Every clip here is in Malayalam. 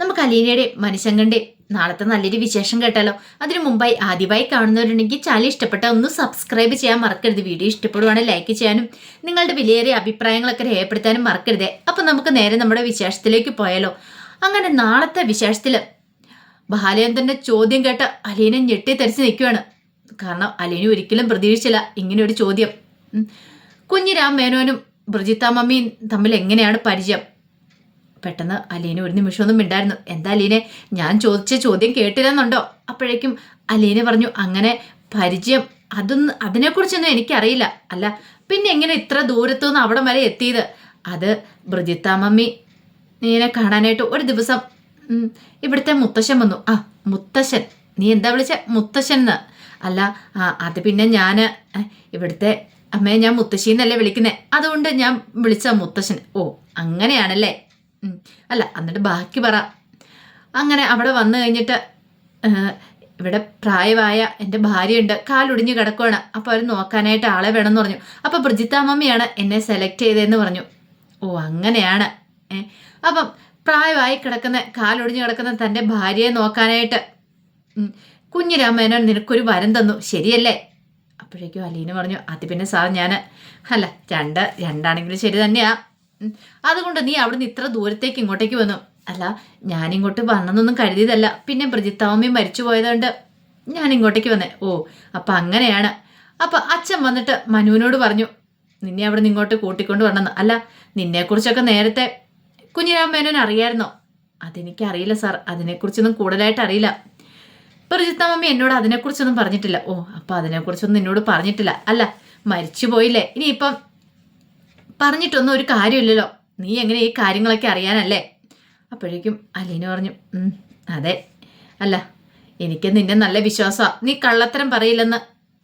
നമുക്ക് അലീനയുടെ മനുഷ്യങ്കന്റെ നാളത്തെ നല്ലൊരു വിശേഷം കേട്ടാലോ? അതിനു മുമ്പായി ആദ്യമായി കാണുന്നവരുണ്ടെങ്കിൽ ചാനൽ ഇഷ്ടപ്പെട്ട ഒന്ന് സബ്സ്ക്രൈബ് ചെയ്യാൻ മറക്കരുത്. വീഡിയോ ഇഷ്ടപ്പെടുവാണെങ്കിൽ ലൈക്ക് ചെയ്യാനും നിങ്ങളുടെ വിലയേറിയ അഭിപ്രായങ്ങളൊക്കെ രേഖപ്പെടുത്താനും മറക്കരുത്. അപ്പൊ നമുക്ക് നേരെ നമ്മുടെ വിശേഷത്തിലേക്ക് പോയാലോ? അങ്ങനെ നാളത്തെ വിശേഷത്തിൽ ബാലചന്ദ്രന്റെ ചോദ്യം കേട്ട അലീന ഞെട്ടി ഞെട്ടിത്തെറിച്ച് നിൽക്കുകയാണ് കാരണം അലീന ഒരിക്കലും പ്രതീക്ഷിച്ചില്ല ഇങ്ങനെ ഒരു ചോദ്യം കുഞ്ഞിരാം മേനോനും ബ്രിജിത്ത മമ്മിയും തമ്മിൽ എങ്ങനെയാണ് പരിചയം? പെട്ടെന്ന് അലീന ഒരു നിമിഷമൊന്നും മിണ്ടായിരുന്നു. എന്താ അലീനെ? ഞാൻ ചോദിച്ച ചോദ്യം കേട്ടില്ലെന്നുണ്ടോ? അപ്പോഴേക്കും അലീന പറഞ്ഞു അങ്ങനെ പരിചയം അതൊന്നും അതിനെക്കുറിച്ചൊന്നും എനിക്കറിയില്ല. അല്ല പിന്നെ എങ്ങനെ ഇത്ര ദൂരത്തുനിന്ന് അവിടെ വരെ എത്തിയത്? അത് ബ്രിജിത്ത മമ്മി നീനെ കാണാനായിട്ട് ഒരു ദിവസം ഇവിടുത്തെ മുത്തശ്ശൻ വന്നു. ആ മുത്തശ്ശൻ? നീ എന്താ വിളിച്ച മുത്തശ്ശൻ എന്ന് അല്ല അത് പിന്നെ ഞാൻ ഇവിടുത്തെ അമ്മയെ ഞാൻ മുത്തശ്ശി എന്നല്ലേ വിളിക്കുന്നത് അതുകൊണ്ട് ഞാൻ വിളിച്ച മുത്തശ്ശൻ. ഓ അങ്ങനെയാണല്ലേ. അല്ല എന്നിട്ട് ബാക്കി പറ. അങ്ങനെ അവിടെ വന്നു കഴിഞ്ഞിട്ട് ഇവിടെ പ്രായമായ എന്റെ ഭാര്യയുണ്ട്. കാലൊടിഞ്ഞ് കിടക്കുവാണ്. അപ്പോൾ അവർ നോക്കാനായിട്ട് ആളെ വേണമെന്ന് പറഞ്ഞു. അപ്പോൾ ബ്രിജിത്ത എന്നെ സെലക്ട് ചെയ്തതെന്ന് പറഞ്ഞു. ഓ അങ്ങനെയാണ്. അപ്പം പ്രായമായി കിടക്കുന്ന കാലൊടിഞ്ഞ് കിടക്കുന്ന തന്റെ ഭാര്യയെ നോക്കാനായിട്ട് കുഞ്ഞിരാമേനോൻ നിനക്കൊരു വരം തന്നു. ശരിയല്ലേ? അപ്പോഴേക്കും അലീന പറഞ്ഞു അത് പിന്നെ സാർ ഞാൻ അല്ല രണ്ട് രണ്ടാണെങ്കിലും ശരി തന്നെയാ. ഉം, അതുകൊണ്ട് നീ അവിടുന്ന് ഇത്ര ദൂരത്തേക്ക് ഇങ്ങോട്ടേക്ക് വന്നു. അല്ല ഞാനിങ്ങോട്ട് വന്നെന്നൊന്നും കരുതിയതല്ല. പിന്നെ ബ്രജിത്താമ്മയും മരിച്ചു പോയതുകൊണ്ട് ഞാൻ ഇങ്ങോട്ടേക്ക് വന്നേ. ഓ അപ്പം അങ്ങനെയാണ്. അപ്പം അച്ഛൻ വന്നിട്ട് മനുവിനോട് പറഞ്ഞു നിന്നെ അവിടെ നിന്ന് ഇങ്ങോട്ട് കൂട്ടിക്കൊണ്ട് വരണമെന്ന്. അല്ല നിന്നെക്കുറിച്ചൊക്കെ നേരത്തെ കുഞ്ഞിരാമ മേനോൻ അറിയായിരുന്നോ? അതെനിക്കറിയില്ല സാർ. അതിനെക്കുറിച്ചൊന്നും കൂടുതലായിട്ട് അറിയില്ല. പ്രജിത്ത മമ്മി എന്നോട് അതിനെക്കുറിച്ചൊന്നും പറഞ്ഞിട്ടില്ല. ഓ അപ്പം അതിനെക്കുറിച്ചൊന്നും എന്നോട് പറഞ്ഞിട്ടില്ല. അല്ല മരിച്ചു പോയില്ലേ. ഇനിയിപ്പം പറഞ്ഞിട്ടൊന്നും ഒരു കാര്യമില്ലല്ലോ. നീ എങ്ങനെ ഈ കാര്യങ്ങളൊക്കെ അറിയാനല്ലേ? അപ്പോഴേക്കും അലീന പറഞ്ഞു അതെ. അല്ല എനിക്ക് നിന്നെ നല്ല വിശ്വാസമാണ് നീ കള്ളത്തരം പറയില്ലെന്ന്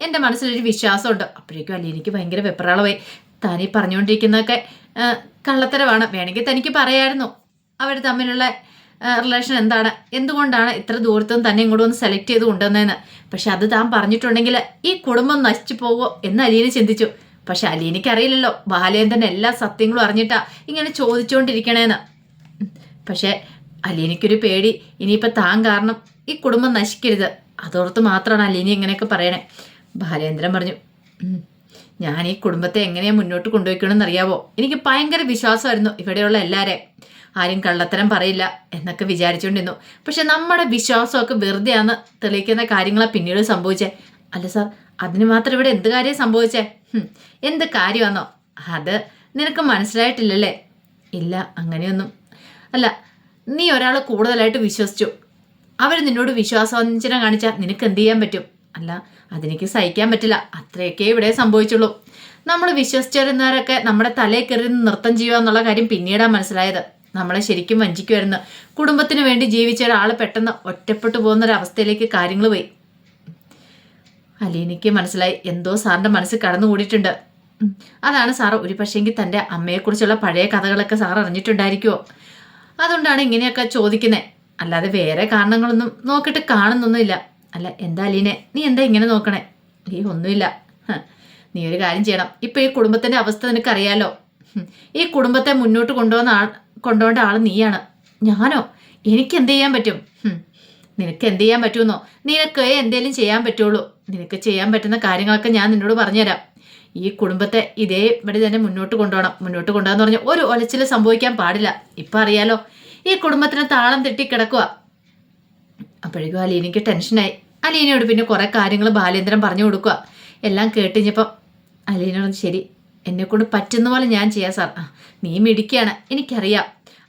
എന്റെ മനസ്സിലൊരു വിശ്വാസമുണ്ട്. അപ്പോഴേക്കും അലീനയ്ക്ക് ഭയങ്കര വെപ്രാളമായി. താനീ പറഞ്ഞുകൊണ്ടിരിക്കുന്നതൊക്കെ കള്ളത്തരമാണ്. വേണമെങ്കിൽ തനിക്ക് പറയായിരുന്നു. അവർ തമ്മിലുള്ള റിലേഷൻ എന്താണ്? എന്തുകൊണ്ടാണ് ഇത്ര ദൂരത്തും തന്നെ ഇങ്ങോട്ട് ഒന്ന് സെലക്ട് ചെയ്ത് കൊണ്ടുവന്നതെന്ന്? പക്ഷെ അത് താൻ പറഞ്ഞിട്ടുണ്ടെങ്കിൽ ഈ കുടുംബം നശിച്ചു പോവോ എന്ന് അലീന ചിന്തിച്ചു. പക്ഷെ അലീനയ്ക്ക് അറിയില്ലല്ലോ. ബാലേന്ദ്രൻ എല്ലാ സത്യങ്ങളും അറിഞ്ഞിട്ടാ ഇങ്ങനെ ചോദിച്ചുകൊണ്ടിരിക്കണേന്ന് പക്ഷേ അലീനയ്ക്കൊരു പേടി. ഇനിയിപ്പോൾ താൻ കാരണം ഈ കുടുംബം നശിക്കരുത്. അതോർത്ത് മാത്രമാണ് അലീന ഇങ്ങനെയൊക്കെ പറയണേ. ബാലേന്ദ്രൻ പറഞ്ഞു ഞാൻ ഈ കുടുംബത്തെ എങ്ങനെയാ മുന്നോട്ട് കൊണ്ടുപോയിക്കണമെന്ന് അറിയാവോ? എനിക്ക് ഭയങ്കര വിശ്വാസമായിരുന്നു ഇവിടെയുള്ള എല്ലാവരെയും ആരും കള്ളത്തരം പറയില്ല എന്നൊക്കെ വിചാരിച്ചുകൊണ്ടിരുന്നു പക്ഷെ നമ്മുടെ വിശ്വാസമൊക്കെ വെറുതെയാണ് തെളിയിക്കുന്ന കാര്യങ്ങളെ പിന്നീട് സംഭവിച്ചേ. അല്ല സാർ അതിന് മാത്രം ഇവിടെ എന്ത് കാര്യം സംഭവിച്ചേ? എന്ത് കാര്യമാണോ അത് നിനക്ക് മനസ്സിലായിട്ടില്ലല്ലേ? ഇല്ല അങ്ങനെയൊന്നും. അല്ല നീ ഒരാളെ കൂടുതലായിട്ട് വിശ്വസിച്ചു. അവർ നിന്നോട് വിശ്വാസവഞ്ചന കാണിച്ചാൽ നിനക്ക് എന്ത് ചെയ്യാൻ പറ്റും? അല്ല അതെനിക്ക് സഹിക്കാൻ പറ്റില്ല. അത്രയൊക്കെ ഇവിടെ സംഭവിച്ചുള്ളൂ. നമ്മൾ വിശ്വസിച്ചിരുന്നവരൊക്കെ നമ്മുടെ തലയിൽ കയറി നൃത്തം ചെയ്യുക എന്നുള്ള കാര്യം പിന്നീടാണ് മനസ്സിലായത്. നമ്മളെ ശരിക്കും വഞ്ചിക്കുമായിരുന്നു കുടുംബത്തിന് വേണ്ടി ജീവിച്ച ഒരാൾ പെട്ടെന്ന് ഒറ്റപ്പെട്ടു പോകുന്ന ഒരു അവസ്ഥയിലേക്ക് കാര്യങ്ങൾ പോയി. അലീനയ്ക്ക് മനസ്സിലായി എന്തോ സാറിന്റെ മനസ്സിൽ കടന്നുകൂടിയിട്ടുണ്ട് കൂടിയിട്ടുണ്ട് അതാണ് സാർ ഒരു പക്ഷേങ്കിൽ തന്റെ അമ്മയെക്കുറിച്ചുള്ള പഴയ കഥകളൊക്കെ സാർ അറിഞ്ഞിട്ടുണ്ടായിരിക്കുമോ അതുകൊണ്ടാണ് ഇങ്ങനെയൊക്കെ ചോദിക്കുന്നത് അല്ലാതെ വേറെ കാരണങ്ങളൊന്നും നോക്കിയിട്ട് കാണുന്നൊന്നുമില്ല. അല്ല എന്താ അലീനെ? നീ എന്താ ഇങ്ങനെ നോക്കണേ? ഈ ഒന്നുമില്ല. നീ ഒരു കാര്യം ചെയ്യണം. ഇപ്പം ഈ കുടുംബത്തിന്റെ അവസ്ഥ നിനക്കറിയാലോ. ഈ കുടുംബത്തെ മുന്നോട്ട് കൊണ്ടുപോകുന്ന ആൾ കൊണ്ടുപോകേണ്ട ആൾ നീയാണ്. ഞാനോ? എനിക്ക് എന്ത് ചെയ്യാൻ പറ്റും? നിനക്ക് എന്ത് ചെയ്യാൻ പറ്റുമെന്നോ? നിനക്ക് എന്തേലും ചെയ്യാൻ പറ്റുള്ളൂ. നിനക്ക് ചെയ്യാൻ പറ്റുന്ന കാര്യങ്ങളൊക്കെ ഞാൻ നിന്നോട് പറഞ്ഞുതരാം. ഈ കുടുംബത്തെ ഇതേ ഇവിടെ തന്നെ മുന്നോട്ട് കൊണ്ടുപോകണം. മുന്നോട്ട് കൊണ്ടുപോകാന്ന് പറഞ്ഞാൽ ഒരു ഒലച്ചിൽ സംഭവിക്കാൻ പാടില്ല. ഇപ്പം അറിയാലോ ഈ കുടുംബത്തിന് താളം തെറ്റിക്കിടക്കുക അപ്പോഴേക്കും അലീനയ്ക്ക് ടെൻഷനായി. അലീനയോട് പിന്നെ കുറേ കാര്യങ്ങൾ ബാലേന്ദ്രൻ പറഞ്ഞു കൊടുക്കുക എല്ലാം കേട്ടിഞ്ഞപ്പം അലീനോട് ശരി എന്നെക്കൊണ്ട് പറ്റുന്ന പോലെ ഞാൻ ചെയ്യാം സാർ. നീ മിടിക്കുകയാണ് എനിക്കറിയാം.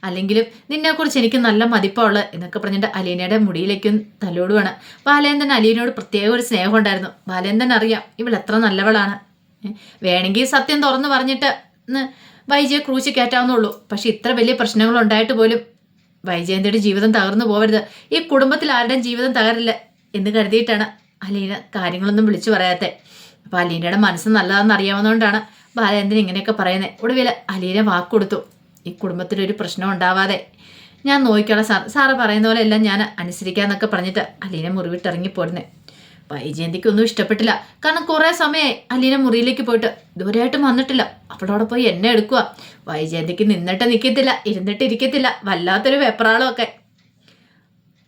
അല്ലെങ്കിലും നിന്നെക്കുറിച്ച് എനിക്ക് നല്ല മതിപ്പുള്ള എന്നൊക്കെ പറഞ്ഞിട്ട് അലീനയുടെ മുടിയിലേക്കും തലോടുവാണ് ബാലേന്ദ്രൻ അലീനയോട് പ്രത്യേക ഒരു സ്നേഹം ഉണ്ടായിരുന്നു. ബാലേന്ദ്രൻ അറിയാം ഇവൾ എത്ര നല്ലവളാണ്. വേണമെങ്കിൽ സത്യം തുറന്നു പറഞ്ഞിട്ട് വൈജയെ ക്രൂശി കയറ്റാവുന്നുള്ളൂ പക്ഷെ ഇത്ര വലിയ പ്രശ്നങ്ങൾ ഉണ്ടായിട്ട് പോലും വൈജയന്തിയുടെ ജീവിതം തകർന്നു പോവരുത്. ഈ കുടുംബത്തിൽ ആരുടെയും ജീവിതം തകരില്ല എന്ന് കരുതിയിട്ടാണ് അലീന കാര്യങ്ങളൊന്നും വിളിച്ചു പറയാത്തെ. അപ്പോൾ അലീനയുടെ മനസ്സ് നല്ലതാണെന്ന് അറിയാവുന്നതുകൊണ്ടാണ് ബാലേന്ദ്രൻ ഇങ്ങനെയൊക്കെ പറയുന്നത് ഒടുവിൽ അലീന വാക്ക് കൊടുത്തു ഈ കുടുംബത്തിലൊരു പ്രശ്നം ഉണ്ടാവാതെ ഞാൻ നോക്കിക്കോളാം. സാർ സാറ് പറയുന്ന പോലെ എല്ലാം ഞാൻ അനുസരിക്കാന്നൊക്കെ പറഞ്ഞിട്ട് അലീന മുറിവിട്ടിറങ്ങി പോരുന്നേ. വൈജയന്തിക്ക് ഒന്നും ഇഷ്ടപ്പെട്ടില്ല. കാരണം കുറേ സമയമായി അലീന മുറിയിലേക്ക് പോയിട്ട് ഇതുവരെയായിട്ടും വന്നിട്ടില്ല. അവളോടെ പോയി എന്നെ എടുക്കുക വൈജയന്തിക്ക് നിന്നിട്ട് നിൽക്കത്തില്ല ഇരുന്നിട്ട് ഇരിക്കത്തില്ല വല്ലാത്തൊരു വെപ്രാളമൊക്കെ.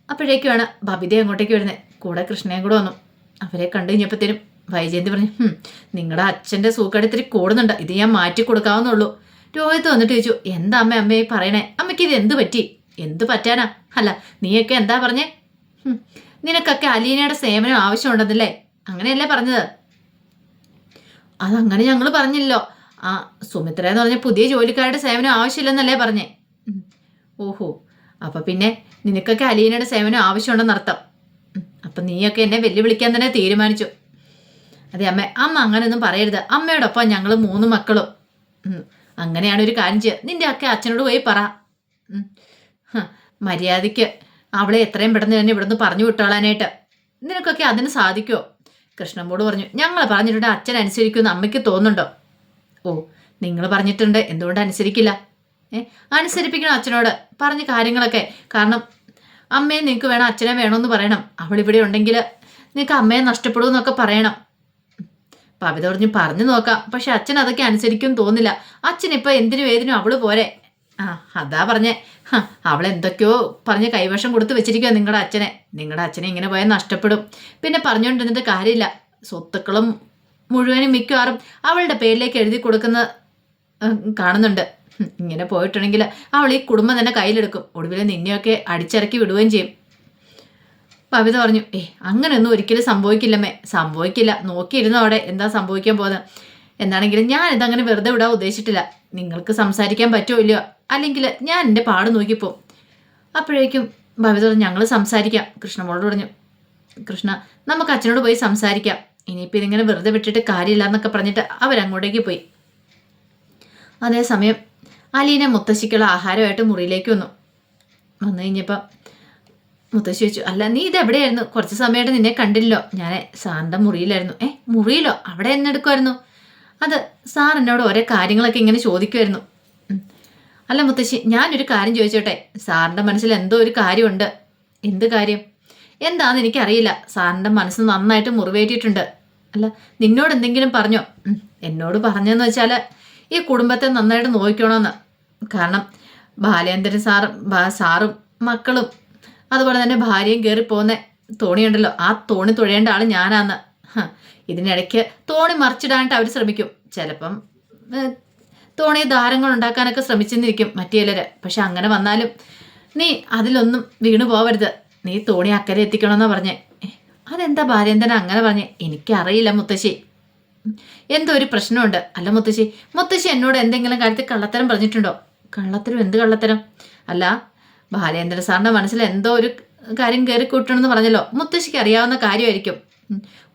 അപ്പോഴേക്കുമാണ് ബബിത അങ്ങോട്ടേക്ക് വരുന്നത് കൂടെ കൃഷ്ണയും കൂടെ വന്നു. അവരെ കണ്ടു കഴിഞ്ഞപ്പോഴത്തേനും വൈജയന്തി പറഞ്ഞു "ഹും, നിങ്ങളുടെ അച്ഛന്റെ സൂക്കട് ഇത്തിരി കൂടുന്നുണ്ട്. ഇത് ഞാൻ മാറ്റി കൊടുക്കാവുന്നുള്ളൂ രോഹിത് വന്നിട്ട് ചോദിച്ചു എന്താ അമ്മ അമ്മയെ പറയണേ? അമ്മയ്ക്ക് ഇത് എന്ത് പറ്റി? എന്ത് പറ്റാനാ? അല്ല നീയൊക്കെ എന്താ പറഞ്ഞേ? നിനക്കൊക്കെ അലീനയുടെ സേവനം ആവശ്യമുണ്ടെന്നില്ലേ? അങ്ങനെയല്ലേ പറഞ്ഞത്? അതങ്ങനെ ഞങ്ങൾ പറഞ്ഞില്ലല്ലോ. ആ സുമിത്ര എന്ന് പറഞ്ഞ പുതിയ ജോലിക്കാരുടെ സേവനം ആവശ്യമില്ലെന്നല്ലേ പറഞ്ഞേ. ഓഹോ അപ്പൊ പിന്നെ നിനക്കൊക്കെ അലീനയുടെ സേവനം ആവശ്യമുണ്ടെന്നർത്ഥം. അപ്പൊ നീയൊക്കെ എന്നെ വെല്ലുവിളിക്കാൻ തന്നെ തീരുമാനിച്ചു. അതെ അമ്മ അമ്മ അങ്ങനെയൊന്നും പറയരുത്. അമ്മയോടൊപ്പം ഞങ്ങൾ മൂന്ന് മക്കളും. അങ്ങനെയാണ് ഒരു കാര്യം ചെയ്യുക നിന്റെ ഒക്കെ അച്ഛനോട് പോയി പറ. മര്യാദയ്ക്ക് അവളെ എത്രയും പെട്ടെന്ന് തന്നെ ഇവിടുന്ന് പറഞ്ഞു വിട്ടോളാനായിട്ട്. നിനക്കൊക്കെ അതിന് സാധിക്കുമോ കൃഷ്ണമ്പോട് പറഞ്ഞു ഞങ്ങൾ പറഞ്ഞിട്ടുണ്ട് അച്ഛൻ അനുസരിക്കുമെന്ന് അമ്മയ്ക്ക് തോന്നുന്നുണ്ടോ? ഓ നിങ്ങൾ പറഞ്ഞിട്ടുണ്ട് എന്തുകൊണ്ട് അനുസരിക്കില്ല? ഏ അനുസരിപ്പിക്കണം അച്ഛനോട് പറഞ്ഞ കാര്യങ്ങളൊക്കെ. കാരണം അമ്മയെ നിങ്ങൾക്ക് വേണം അച്ഛനെ വേണമെന്ന് പറയണം. അവളിവിടെ ഉണ്ടെങ്കിൽ നിങ്ങൾക്ക് അമ്മയെ നഷ്ടപ്പെടുമെന്നൊക്കെ പറയണം. പവിത പറഞ്ഞു പറഞ്ഞു നോക്കാം. പക്ഷെ അച്ഛൻ അതൊക്കെ അനുസരിക്കും തോന്നില്ല. അച്ഛൻ ഇപ്പൊ എന്തിനും ഏതിനും അവൾ പോരെ. ആ അതാ പറഞ്ഞേ. അവൾ എന്തൊക്കെയോ പറഞ്ഞ് കൈവശം കൊടുത്ത് വെച്ചിരിക്കുക നിങ്ങളുടെ അച്ഛനെ. നിങ്ങളുടെ അച്ഛനെ ഇങ്ങനെ പോയാൽ നഷ്ടപ്പെടും. പിന്നെ പറഞ്ഞുകൊണ്ടിരുന്നിട്ട് കാര്യമില്ല. സ്വത്തുക്കളും മുഴുവനും മിക്കവാറും അവളുടെ പേരിലേക്ക് എഴുതി കൊടുക്കുന്ന കാണുന്നുണ്ട്. ഇങ്ങനെ പോയിട്ടുണ്ടെങ്കിൽ അവൾ ഈ കുടുംബം തന്നെ കയ്യിലെടുക്കും. ഒടുവിൽ നിന്നെയൊക്കെ അടിച്ചിറക്കി വിടുകയും ചെയ്യും. പവിത പറഞ്ഞു ഏ അങ്ങനെയൊന്നും ഒരിക്കലും സംഭവിക്കില്ലമ്മേ. സംഭവിക്കില്ല. നോക്കിയിരുന്നോ അവിടെ എന്താ സംഭവിക്കാൻ പോകുന്നത് എന്താണെങ്കിലും ഞാൻ ഇതങ്ങനെ വെറുതെ വിടാൻ ഉദ്ദേശിച്ചിട്ടില്ല. നിങ്ങൾക്ക് സംസാരിക്കാൻ പറ്റുമോ ഇല്ലയോ? അല്ലെങ്കിൽ ഞാൻ എന്റെ പാട് നോക്കിപ്പോ. അപ്പോഴേക്കും ഭവിത പറഞ്ഞു ഞങ്ങൾ സംസാരിക്കാം. കൃഷ്ണമോളോട് പറഞ്ഞു കൃഷ്ണ നമുക്ക് അച്ഛനോട് പോയി സംസാരിക്കാം. ഇനിയിപ്പോൾ ഇതിങ്ങനെ വെറുതെ വിട്ടിട്ട് കാര്യമില്ല എന്നൊക്കെ പറഞ്ഞിട്ട് അവരങ്ങോട്ടേക്ക് പോയി. അതേസമയം അലീന മുത്തശ്ശിക്കുള്ള ആഹാരമായിട്ട് മുറിയിലേക്ക് വന്നു. വന്നു കഴിഞ്ഞപ്പോൾ മുത്തശ്ശി ചോദിച്ചു അല്ല നീ ഇത് എവിടെയായിരുന്നു കുറച്ച് സമയമായിട്ട് നിന്നെ കണ്ടില്ലോ ഞാൻ സാറിന്റെ മുറിയിലായിരുന്നു. ഏ മുറിയിലോ? അവിടെ എന്നെ എടുക്കുമായിരുന്നു അത് സാർ എന്നോട് ഓരോ കാര്യങ്ങളൊക്കെ ഇങ്ങനെ ചോദിക്കുമായിരുന്നു. അല്ല മുത്തശ്ശി ഞാനൊരു കാര്യം ചോദിച്ചോട്ടെ? സാറിന്റെ മനസ്സിൽ എന്തോ ഒരു കാര്യമുണ്ട്. എന്ത് കാര്യം? എന്താണെന്ന് എനിക്കറിയില്ല. സാറിന്റെ മനസ്സ് നന്നായിട്ട് മുറിവേറ്റിയിട്ടുണ്ട്. അല്ല നിന്നോട് എന്തെങ്കിലും പറഞ്ഞോ? എന്നോട് പറഞ്ഞെന്ന് വെച്ചാൽ ഈ കുടുംബത്തെ നന്നായിട്ട് നോക്കണമെന്ന് കാരണം ബാലേന്ദ്രൻ സാറും സാറും മക്കളും അതുപോലെ തന്നെ ഭാര്യയും കയറി പോകുന്ന തോണിയുണ്ടല്ലോ. ആ തോണി തുഴയേണ്ട ആൾ ഞാനാന്ന്. ഇതിനിടയ്ക്ക് തോണി മറിച്ചിടാനായിട്ട് അവർ ശ്രമിക്കും. ചിലപ്പം തോണി ദാരങ്ങൾ ഉണ്ടാക്കാനൊക്കെ ശ്രമിച്ചെന്നിരിക്കും മറ്റു ചിലര് പക്ഷെ അങ്ങനെ വന്നാലും നീ അതിലൊന്നും വീണു പോവരുത്. നീ തോണി അക്കരെ എത്തിക്കണമെന്നാ പറഞ്ഞേ. അതെന്താ ഭാര്യേന്ദ്രൻ അങ്ങനെ പറഞ്ഞേ? എനിക്കറിയില്ല മുത്തശ്ശി. എന്തോ ഒരു പ്രശ്നമുണ്ട്. അല്ല മുത്തശ്ശി മുത്തശ്ശി എന്നോട് എന്തെങ്കിലും കാര്യത്തിൽ കള്ളത്തരം പറഞ്ഞിട്ടുണ്ടോ? കള്ളത്തരം? എന്ത് കള്ളത്തരം? അല്ല ബാലേന്ദ്ര സാറിന്റെ മനസ്സിൽ എന്തോ ഒരു കാര്യം കയറി കൂട്ടണമെന്ന് പറഞ്ഞല്ലോ. മുത്തശ്ശിക്ക് അറിയാവുന്ന കാര്യമായിരിക്കും.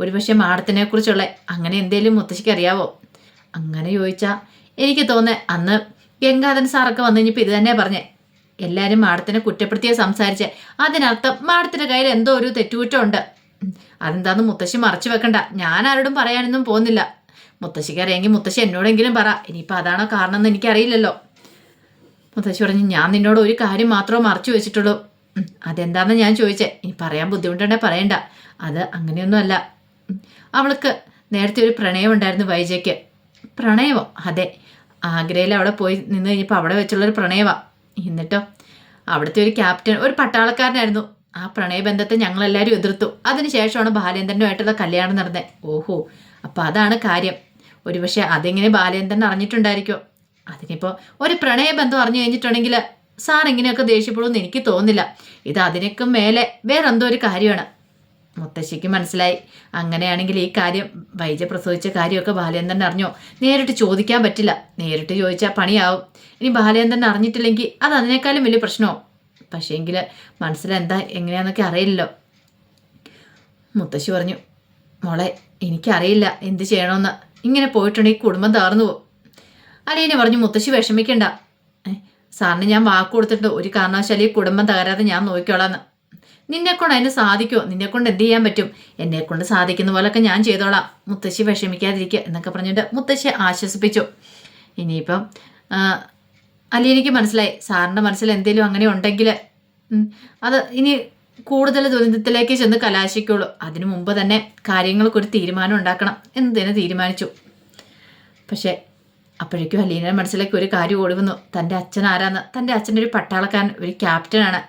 ഒരുപക്ഷെ മാഡത്തിനെ കുറിച്ചുള്ള അങ്ങനെ എന്തേലും മുത്തശ്ശിക്ക് അറിയാവോ? അങ്ങനെ ചോദിച്ചാൽ എനിക്ക് തോന്നേ അന്ന് ഗംഗാധരൻ സാറൊക്കെ വന്നു കഴിഞ്ഞപ്പോൾ ഇത് തന്നെ പറഞ്ഞേ. എല്ലാവരും മാഡത്തിനെ കുറ്റപ്പെടുത്തിയാൽ സംസാരിച്ചേ. അതിനർത്ഥം മാഡത്തിന്റെ കയ്യിൽ എന്തോ ഒരു തെറ്റുകുറ്റമുണ്ട്. അതെന്താന്ന് മുത്തശ്ശി മറച്ചു വെക്കണ്ട. ഞാൻ ആരോടും പറയാനൊന്നും പോകുന്നില്ല. മുത്തശ്ശിക്ക് അറിയാമെങ്കിൽ മുത്തശ്ശി എന്നോടെങ്കിലും പറ. ഇനിയിപ്പോൾ അതാണോ കാരണം എന്ന് എനിക്കറിയില്ലല്ലോ. മുത്തശ്ശി പറഞ്ഞു ഞാൻ നിന്നോട് ഒരു കാര്യം മാത്രമേ മറച്ചു വെച്ചിട്ടുള്ളൂ. അതെന്താണെന്ന് ഞാൻ ചോദിച്ചേ. ഇനി പറയാൻ ബുദ്ധിമുട്ടുണ്ടെങ്കിൽ പറയണ്ട. അത് അങ്ങനെയൊന്നുമല്ല. അവൾക്ക് നേരത്തെ ഒരു പ്രണയം ഉണ്ടായിരുന്നു വൈജയ്ക്ക്. പ്രണയമോ? അതെ. ആഗ്രയിൽ അവിടെ പോയി നിന്ന് കഴിഞ്ഞപ്പോൾ അവിടെ വെച്ചുള്ളൊരു പ്രണയമാണ് എന്നിട്ടോ? അവിടുത്തെ ഒരു ക്യാപ്റ്റൻ ഒരു പട്ടാളക്കാരനായിരുന്നു. ആ പ്രണയബന്ധത്തെ ഞങ്ങളെല്ലാവരും എതിർത്തു. അതിനുശേഷമാണ് ബാലേന്ദ്രനുമായിട്ടുള്ള കല്യാണം നടന്നത് ഓഹോ. അപ്പോൾ അതാണ് കാര്യം. ഒരുപക്ഷെ അതെങ്ങനെ ബാലേന്ദ്രൻ അറിഞ്ഞിട്ടുണ്ടായിരിക്കോ? അതിനിപ്പോൾ ഒരു പ്രണയബന്ധം അറിഞ്ഞു കഴിഞ്ഞിട്ടുണ്ടെങ്കിൽ സാർ ഇങ്ങനെയൊക്കെ ദേഷ്യപ്പെടുമെന്ന് എനിക്ക് തോന്നുന്നില്ല. ഇത് അതിനൊക്കെ മേലെ വേറെന്തോ ഒരു കാര്യമാണ്. മുത്തശ്ശിക്ക് മനസ്സിലായി. അങ്ങനെയാണെങ്കിൽ ഈ കാര്യം വൈജ പ്രസവിച്ച കാര്യമൊക്കെ ബാലേന്ദ്രൻ അറിഞ്ഞോ? നേരിട്ട് ചോദിക്കാൻ പറ്റില്ല. നേരിട്ട് ചോദിച്ചാൽ പണിയാവും. ഇനി ബാലേന്ദ്രൻ അറിഞ്ഞിട്ടില്ലെങ്കിൽ അത് അതിനേക്കാളും വലിയ പ്രശ്നമോ? പക്ഷേങ്കിൽ മനസ്സിലെന്താ എങ്ങനെയാണെന്നൊക്കെ അറിയില്ലല്ലോ. മുത്തശ്ശി പറഞ്ഞു മോളെ എനിക്കറിയില്ല. എന്ത് ചെയ്യണമെന്ന് ഇങ്ങനെ പോയിട്ടുണ്ടെങ്കിൽ കുടുംബം തകർന്നു പോകും. അലീന പറഞ്ഞു മുത്തശ്ശി വിഷമിക്കണ്ട. സാറിന് ഞാൻ വാക്ക് കൊടുത്തിട്ടുണ്ട്. ഒരു കാരണവശാലും കുടുംബം തകരാതെ ഞാൻ നോക്കിക്കോളാന്ന്. നിന്നെക്കൊണ്ട് അതിന് സാധിക്കുമോ നിന്നെ കൊണ്ട് എന്ത് ചെയ്യാൻ പറ്റും? എന്നെ കൊണ്ട് സാധിക്കുന്ന പോലൊക്കെ ഞാൻ ചെയ്തോളാം. മുത്തശ്ശി വിഷമിക്കാതിരിക്കുക എന്നൊക്കെ പറഞ്ഞിട്ട് മുത്തശ്ശി ആശ്വസിപ്പിച്ചു. ഇനിയിപ്പം അലീനയ്ക്ക് മനസ്സിലായി. സാറിന്റെ മനസ്സിൽ എന്തെങ്കിലും അങ്ങനെ ഉണ്ടെങ്കിൽ അത് ഇനി കൂടുതൽ ദുരന്തത്തിലേക്ക് ചെന്ന് കലാശിക്കുള്ളൂ. അതിനു മുമ്പ് തന്നെ കാര്യങ്ങൾക്കൊരു തീരുമാനം ഉണ്ടാക്കണം എന്ന് തന്നെ തീരുമാനിച്ചു. പക്ഷേ അപ്പോഴേക്കും അലീനയുടെ മനസ്സിലേക്ക് ഒരു കാര്യം ഓടി വന്നു. തന്റെ അച്ഛൻ ആരാന്ന്? തന്റെ അച്ഛന്റെ ഒരു പട്ടാളക്കാരൻ ഒരു ക്യാപ്റ്റനാണ്.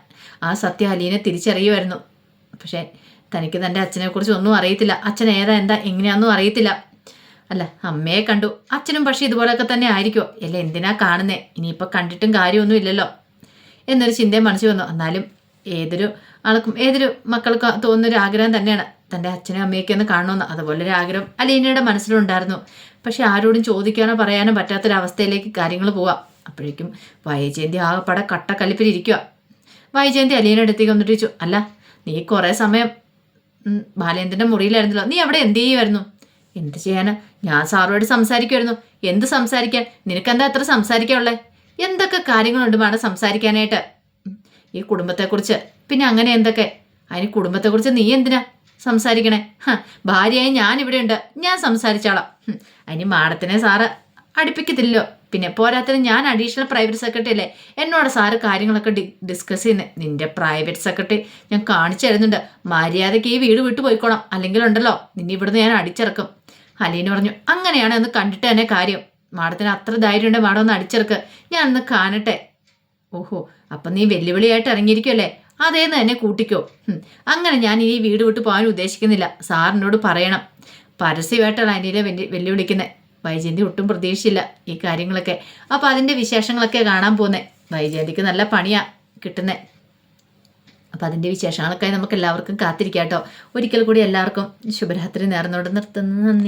ആ സത്യം അലീനെ തിരിച്ചറിയുമായിരുന്നു. പക്ഷേ തനിക്ക് തന്റെ അച്ഛനെക്കുറിച്ച് ഒന്നും അറിയത്തില്ല. അച്ഛൻ ഏതാ എന്താ എങ്ങനെയാണെന്നും അറിയത്തില്ല. അല്ല അമ്മയെ കണ്ടു. അച്ഛനും പക്ഷേ ഇതുപോലെയൊക്കെ തന്നെ ആയിരിക്കുമോ അല്ല എന്തിനാ കാണുന്നേ? ഇനിയിപ്പോൾ കണ്ടിട്ടും കാര്യമൊന്നുമില്ലല്ലോ എന്നൊരു ചിന്തയും മനസ്സിൽ വന്നു. എന്നാലും ഏതൊരു ആൾക്കും ഏതൊരു മക്കൾക്കും തോന്നുന്നൊരു ആഗ്രഹം തന്നെയാണ്. തന്റെ അച്ഛനും അമ്മയൊക്കെ ഒന്ന് കാണണമെന്ന് അതുപോലെ ഒരു ആഗ്രഹം അലീനയുടെ മനസ്സിലുണ്ടായിരുന്നു. പക്ഷെ ആരോടും ചോദിക്കാനോ പറയാനോ പറ്റാത്തൊരവസ്ഥയിലേക്ക് കാര്യങ്ങൾ പോവാം. അപ്പോഴേക്കും വൈജയന്തി ആകെപ്പാടെ കട്ടക്കലിപ്പിലിരിക്കുക വൈജയന്തി അലീനയുടെ അടുത്തേക്ക് വന്നിട്ട് ചോദിച്ചു അല്ല നീ കുറേ സമയം ബാലേന്ദ്രന്റെ മുറിയിലായിരുന്നല്ലോ. നീ അവിടെ എന്ത് ചെയ്യുമായിരുന്നു എന്ത് ചെയ്യാനാ? ഞാൻ സാറോട് സംസാരിക്കുമായിരുന്നു എന്ത് സംസാരിക്കാൻ? നിനക്കെന്താ അത്ര സംസാരിക്കാനുള്ളത് എന്തൊക്കെ കാര്യങ്ങളുണ്ട് മാഡം സംസാരിക്കാനായിട്ട്? ഈ കുടുംബത്തെക്കുറിച്ച്. പിന്നെ അങ്ങനെ എന്തൊക്കെ? അതിന് കുടുംബത്തെക്കുറിച്ച് നീ എന്തിനാ സംസാരിക്കണേ? ഭാര്യയായി ഞാൻ ഇവിടെ ഉണ്ട് ഞാൻ സംസാരിച്ചോളാം. അതിന് മാഡത്തിനെ സാറ് അടുപ്പിക്കത്തില്ലോ പിന്നെ പോരാത്തിന് ഞാൻ അഡീഷണൽ പ്രൈവറ്റ് സെക്രട്ടറി അല്ലേ? എന്നോട് സാറ് കാര്യങ്ങളൊക്കെ ഡി ഡിസ്കസ് ചെയ്യുന്നത് നിന്റെ പ്രൈവറ്റ് സെക്രട്ടറി ഞാൻ കാണിച്ചു തരുന്നുണ്ട്. മര്യാദയ്ക്ക് ഈ വീട് വിട്ടു പോയിക്കോണം. അല്ലെങ്കിൽ ഉണ്ടല്ലോ നിന്നെ ഇവിടുന്ന് ഞാൻ അടിച്ചിറക്കും. അലീന പറഞ്ഞു അങ്ങനെയാണ് എന്ന് കണ്ടിട്ട് തന്നെ കാര്യം? മാഡത്തിന് അത്ര ധൈര്യമുണ്ട്. മാഡം ഒന്ന് അടിച്ചിറക്ക്. ഞാൻ ഒന്ന് കാണട്ടെ. ഓഹോ അപ്പം നീ വെല്ലുവിളിയായിട്ട് ഇറങ്ങിയിരിക്കുമല്ലേ അതേന്ന് തന്നെ കൂട്ടിക്കോ. അങ്ങനെ ഞാൻ ഈ വീട് വിട്ട് പോകാൻ ഉദ്ദേശിക്കുന്നില്ല. സാറിനോട് പറയണം. പരസ്യമായിട്ടാണ് അനിലെ വെല്ലു വെല്ലുവിളിക്കുന്നത് വൈജയന്തി ഒട്ടും പ്രതീക്ഷയില്ല ഈ കാര്യങ്ങളൊക്കെ. അപ്പോൾ അതിന്റെ വിശേഷങ്ങളൊക്കെ കാണാൻ പോകുന്നത് വൈജയന്തിക്ക് നല്ല പണിയാ കിട്ടുന്നേ. അപ്പോൾ അതിന്റെ വിശേഷങ്ങളൊക്കെ നമുക്ക് എല്ലാവർക്കും കാത്തിരിക്കാം കേട്ടോ ഒരിക്കൽ കൂടി എല്ലാവർക്കും ശുഭരാത്രി നേർന്നോട് നിർത്തുന്നു. നന്ദി.